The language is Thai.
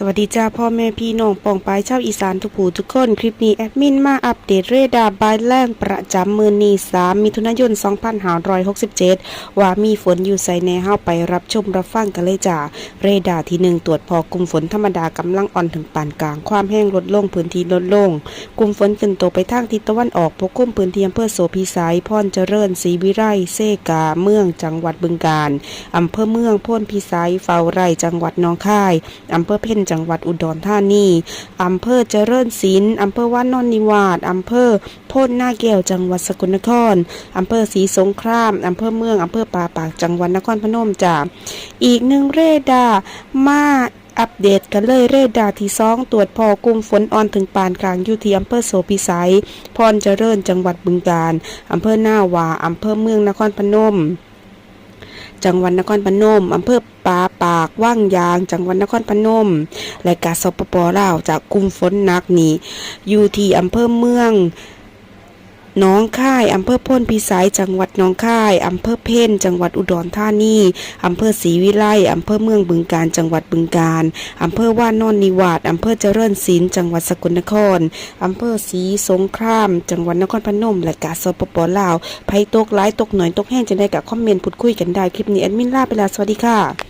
สวัสดีจ้าพ่อแม่พี่น้องปองปายชาวอีสานทุกผู้ทุกคน คลิปนี้แอดมินมาอัปเดตเรดาร์บายแลนด์ประจำมือนี3มิถุนายน 2567 ว่ามีฝนอยู่ใส่ในเฮาไปรับชมรับฟังกันเลยจ้าเรดาร์ที่1ตรวจพอกลุ่มฝนธรรมดากำลังอ่อนถึงปานกลางความแห้งลดลงพื้นที่ลดลง กลุ่มฝนขึ้นตัวไปทางทิศตะวันออกปกคลุมพื้นที่อำเภอโสภิสายพรเจริญศรีวิไลเซกาเมืองจังหวัดบึงกาฬอำเภอเมืองพ้นพิสัยเฝ้าไร่จังหวัดหนองคายอำเภอเพ่นจังหวัดอุดรธานีอำเภอเจริญศิลป์อำเภอว่านนนิวาสอำเภอโพนนาแก้วจังหวัดสกลนครอำเภอศรีสงครามอำเภอเมืองอำเภอป่าปากจังหวัดนครพนมจ้าอีกหนึ่งเรดาร์มาอัปเดตกันเลยเรดาร์ที่สองตรวจพอกลุ่มฝนอ่อนถึงปานกลางอยู่ที่อำเภอโสภิสัยพรเจริญจังหวัดบึงกาฬอำเภอหน้าวาอำเภอเมืองนครพนม จังหวัดนครพนมอำเภอปาปากว่างยาง จังหวัดนครพนมและกาสปปลาวจากกลุ่มฝนหนักนี้อยู่ที่อำเภอเมือง น้องค่ายอำเภอพ้นพิสัยจังหวัดน้องค่ายอำเภอเพ่นจังหวัดอุดรธานีอำเภอศรีวิไลอำเภอเมืองบึงกาฬจังหวัดบึงกาฬอำเภอว่านอนนิวาสอำเภอเจริญศิลป์จังหวัดสกลนครอำเภอศรีสงคราม จังหวัดนครพนม และกาสปปลาวภัยตกหลายตกหน่อยตกแห้งจะได้กับคอมเมนต์พูดคุยกันได้คลิปนี้แอดมินลาไปแล้วสวัสดีค่ะ